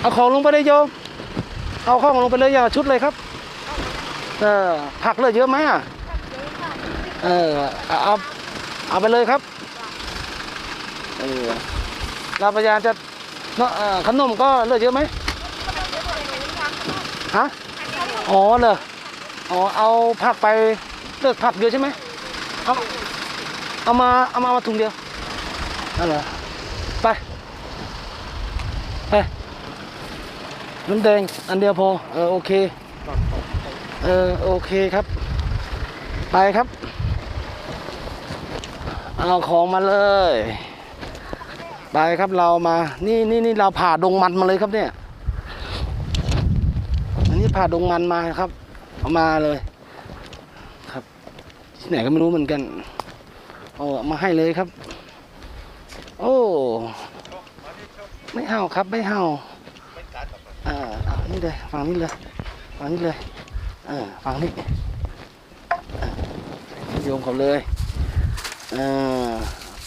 เอาของลงไปเลยโยม เอาของลงไปเลยอย่างชุดเลยครับ เออผักเลยเยอะไหมอะ เออเอาเอาเอาไปเลยครับ เออเราพยายามจะเนาะเอ่อขนมก็เหลยเยอะไหมฮะ อ๋อเหรอ อ๋อเอาผักไปเลือกผักเดียวใช่ไหมเอาเอามาเอามามาถุงเดียวนั่นเหรอไป ไป น้ำแดงอันเดียวพอ เออโอเค เออโอเคครับ ไปครับ เอาของมาเลย ไปครับเรามา นี่นี่นี่เราผ่าดงมันมาเลยครับเนี่ย อันนี้ผ่าดงมันมาครับ เอามาเลย ครับ ที่ไหนก็ไม่รู้เหมือนกันเอามาให้เลยครับ โอ้ ไม่เห่าครับ ไม่เห่า นี่เลยฝั่งนี้เลยฝั่งนี้เลยเออฝั่งนี้เออโยมเขาเลยเออ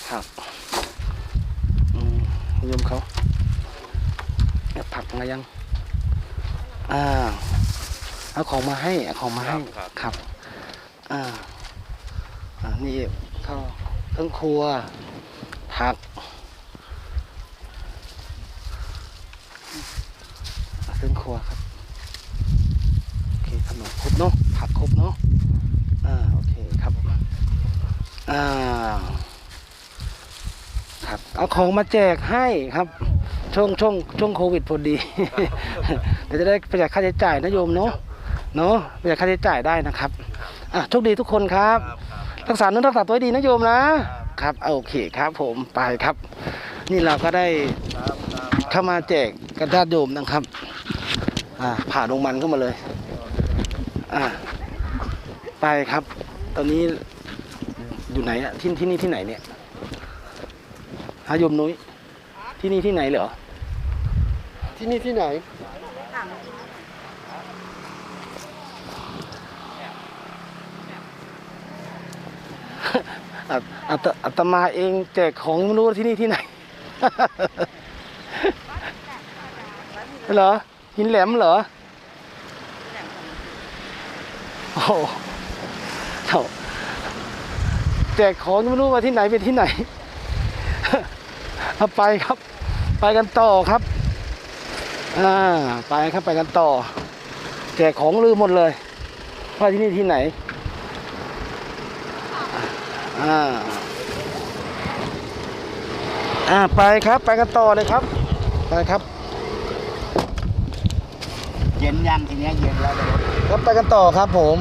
ผักอืมโยมเขาเนี่ยผักมายังอ่าเอาของมาให้เอาของมาให้ครับอ่าอ่านี่ข้าวเครื่องครัวผักเครื่องครัวครับ โอเคขนมครบเนาะผักครบเนาะอ่าโอเคครับอ่าครับเอาของมาแจกให้ครับช่วงช่วงช่วงโควิดพอดีเดี๋ยวจะได้ประหยัดค่าใช้จ่ายนะโยมเนาะเนาะประหยัดค่าใช้จ่ายได้นะครับอะโชคดีทุกคนครับ รักษาเนื้อรักษาตัวให้ดีนะโยมนะครับโอเคครับ ผมไปครับ นี่เราก็ได้เข้ามาแจกกระดาษโยมนะครับ อ่าผ่าลงมันเข้ามาเลย อ่า ไปครับ ตอนนี้อยู่ไหนอะที่ที่นี่ที่ไหนเนี่ยหาโยมนุ้ย ที่นี่ที่ไหนเหรอ ที่นี่ที่ไหนอาอาตอาตมาเองแจกของไม่รู้ว่าที่นี่ที่ไหน เหรอ หินแหลมเหรอโอ้โหโถ่แจกของไม่รู้ว่าที่ไหนเป็นที่ไหนเอาไปครับ ไปกันต่อครับอ่าไปครับไปกันต่อ แจกของลืมหมดเลยว่าที่นี่ที่ไหนอ่าอ่าไปครับ ไปกันต่อเลยครับ ไปครับ เย็นยังทีเนี้ยเย็นแล้วเดี๋ยว ครับไปกันต่อครับผม